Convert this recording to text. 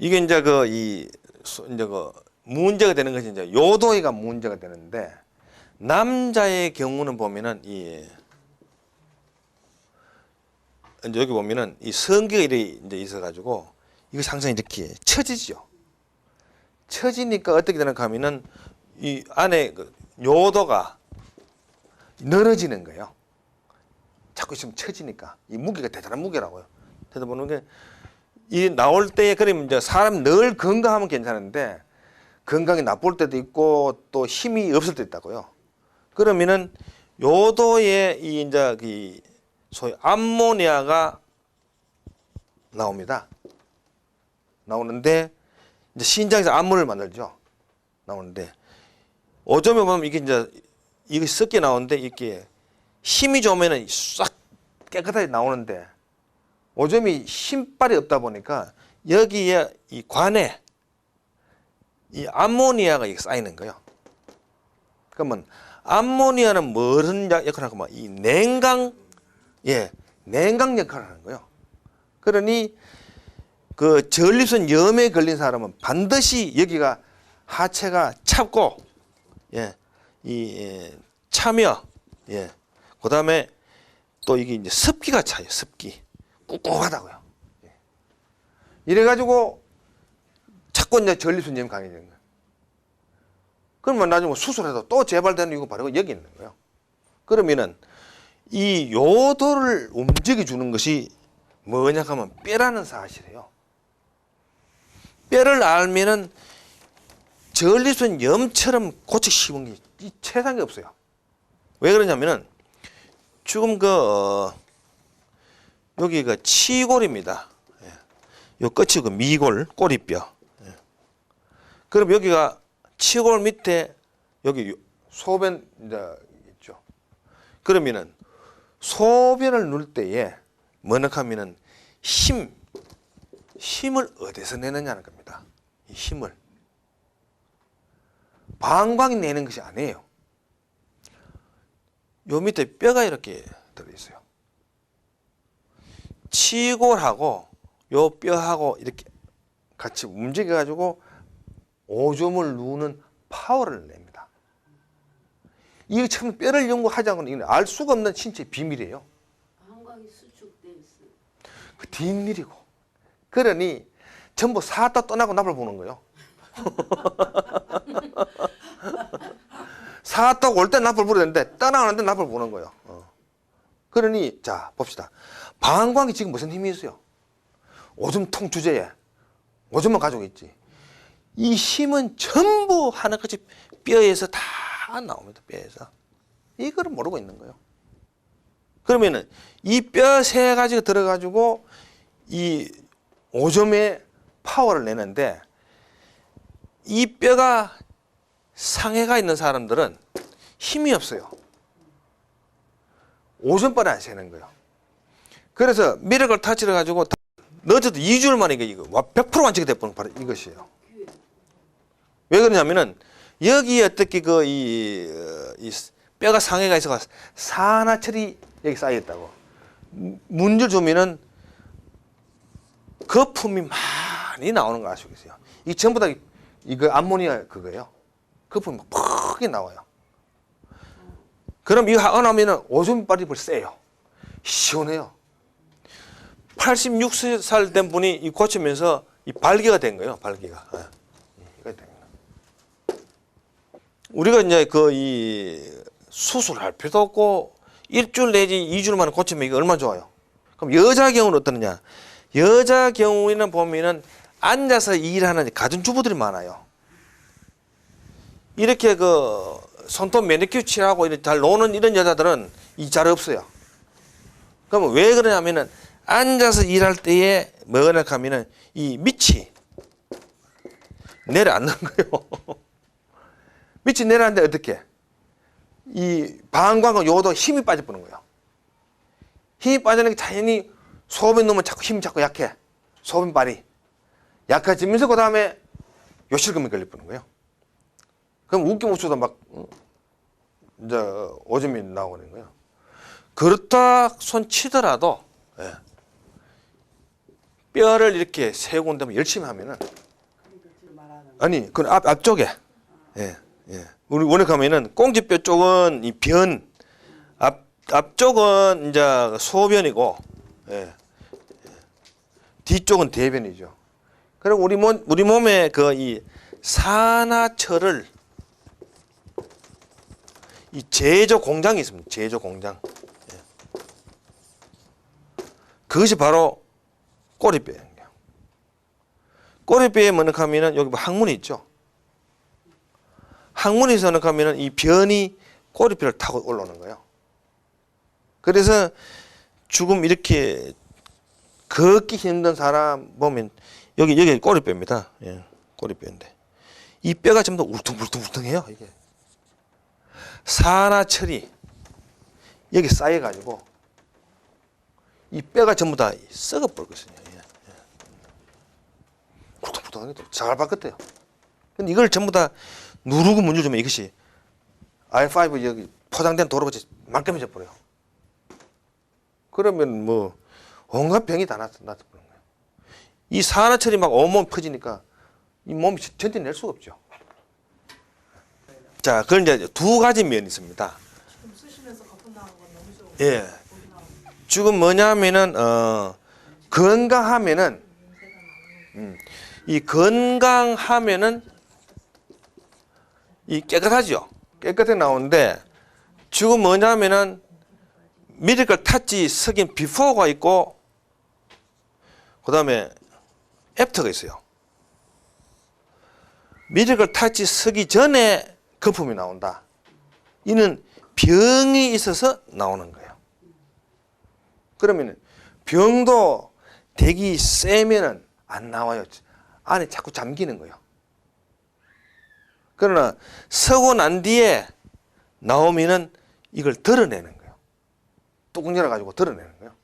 이게 이제 그 이 이제 그 문제가 되는 것이 이제 요도이가 문제가 되는데 남자의 경우는 보면은 이 여기 보면은 이 이렇게 이제 있어 가지고 이거 항상 이렇게 처지죠. 처지니까 어떻게 되는가 하면은 이 안에 그 요도가 늘어지는 거예요. 자꾸 있으면 처지니까 이 무게가 대단한 무게라고요. 그래서 보는 게 이 나올 때에 그러면 이제 사람 늘 건강하면 괜찮은데 건강이 나쁠 때도 있고 또 힘이 없을 때도 있다고요. 그러면은 요도에 이 이제 그 소위 암모니아가 나옵니다. 나오는데 이제 신장에서 암모를 만들죠. 나오는데 오점에 보면 이게 이제 이게 섞여 나오는데 이게 힘이 좋으면은 싹 깨끗하게 나오는데 오점이 힘빨이 없다 보니까 여기에 이 관에 이 암모니아가 쌓이는 거예요. 그러면 암모니아는 약- 역할을 하고 이 냉강 예 냉강 역할을 하는 거예요. 그러니 그 전립선 염에 걸린 사람은 반드시 여기가 하체가 찹고 예, 이 예, 차며 예, 그다음에 또 이게 이제 습기가 차요. 습기 꿉꿉하다고요. 예. 이래가지고 자꾸 이제 전립선 염이 강해지는 거예요. 그러면 나중에 수술해도 또 재발되는 이유가 바로 여기 있는 거예요. 그러면은 이 요도를 움직여 주는 것이 뭐냐 하면 뼈라는 사실이에요. 뼈를 알면은 전립선 염처럼 고치기 쉬운 게이 세상에 없어요. 왜 그러냐면은 지금 그 어, 여기가 치골입니다. 예. 요 끝이 그 미골 꼬리뼈. 예. 그럼 여기가 치골 밑에 여기 요- 소변 있죠. 그러면은 소변을 누를 때에 뭐냐 하면은 힘 힘을 어디서 내느냐는 겁니다. 이 힘을 방광이 내는 것이 아니에요. 요 밑에 뼈가 이렇게 들어 있어요. 치골하고 요 뼈하고 이렇게 같이 움직여 가지고 오줌을 누는 파워를 냅니다. 이게 참 뼈를 연구하자고는 알 수가 없는 신체 비밀이에요. 방광이 수축돼 있어. 그 뒷일이고. 그러니 전부 사다 떠나고 나를 보는 거예요. 사다 올때 나를 부르는데 떠나가는데 나를 보는 거예요. 어. 그러니 자 봅시다. 방광이 지금 무슨 힘이 있어요? 오줌통 주제에 오줌만 가지고 있지. 이 힘은 전부 하나같이 뼈에서 다 나옵니다. 뼈에서 이거를 모르고 있는 거예요. 그러면은 이 뼈 세 가지가 들어가지고 이 오점의 파워를 내는데 이 뼈가 상해가 있는 사람들은 힘이 없어요. 오줌빨이 안 새는 거예요. 그래서 미러걸 타치를 가지고 늦어도 2주일 만에 이거, 이거 100% 완치가 돼버린 바로 이것이에요. 왜 그러냐면은 여기 어떻게 그 이 이 뼈가 상해가 있어가 산화철이 여기 쌓여 있다고 문질 주면은 거품이 많이 나오는 거 아시겠어요? 이 전부 다 이거 암모니아 그거예요. 거품이 막 크게 나와요. 그럼 이거 하고 나면은 오줌빨이 벌써 세요. 시원해요. 86살 된 분이 이 고치면서 이 발기가 된 거예요. 발기가. 예. 우리가 이제 그 이 수술할 필요도 없고 일주일 내지 이주일 만에 고치면 이게 얼마나 좋아요. 그럼 여자 경우는 어떠느냐? 여자 경우에는 보면은 앉아서 일하는 가정주부들이 많아요. 이렇게 그 손톱 매니큐어 칠하고 잘 노는 이런 여자들은 이 잘 없어요. 그러면 왜 그러냐면은 앉아서 일할 때에 뭐냐 하면은 이 밑이 내려앉는 거예요. 밑이 내려앉는데 어떻게? 이 방광과 요도 힘이 빠져버는 거예요. 힘이 빠지는 게 자연히 소변 넣으면 자꾸 힘이 자꾸 약해. 소변발이. 약해지면서 그 다음에 요실금이 걸려버는 거예요. 그럼 웃어도 막, 어, 이제 오줌이 나오는 거예요. 그렇다 손 치더라도, 예. 뼈를 이렇게 세 군데 열심히 하면은 아니 그 앞 앞쪽에 예 예. 우리 원액하면은 꽁지뼈 쪽은 이 변 앞 앞쪽은 이제 소변이고 예. 뒤쪽은 대변이죠. 그리고 우리 몸 우리 몸에 그이 산화철을 이 제조 공장이 있습니다. 제조 공장. 예. 그것이 바로 꼬리뼈예요. 꼬리뼈에 머쓱하면은 여기 뭐 항문이 있죠. 항문에서 머쓱하면은 이 변이 꼬리뼈를 타고 올라오는 거예요. 그래서 죽음 이렇게 걷기 힘든 사람 보면 여기 여기 꼬리뼈입니다. 예, 꼬리뼈인데 이 뼈가 전부 다 울퉁불퉁불퉁해요. 이게 산화철이 여기 쌓여가지고 이 뼈가 전부 다 썩어버렸거든요. 예, 예. 울퉁불퉁하게 잘 바뀌었대요. 근데 이걸 전부 다 누르고 문주주면 이것이 i5 여기 포장된 도로같이 말끔해져 버려요. 그러면 뭐 온갖 병이 다 나타 나타버는 거예요. 이 산화철이 막 온몸 퍼지니까 이 몸이 견뎌낼 수가 없죠. 자, 그걸 이제 두 가지 면이 있습니다. 예. 지금 뭐냐면은 어 건강하면은 음, 이 건강하면은 이 깨끗하죠. 깨끗하게 나오는데 지금 뭐냐면은 미리컬 타치 석인 비포가 있고 그 다음에 애프터가 있어요. 미리컬 타치 서기 전에 거품이 나온다. 이는 병이 있어서 나오는 거예요. 그러면 병도 대기 세면은 안 나와요. 안에 자꾸 잠기는 거예요. 그러나 서고 난 뒤에 나오면은 이걸 드러내는 거예요. 뚜껑 열어가지고 드러내는 거예요.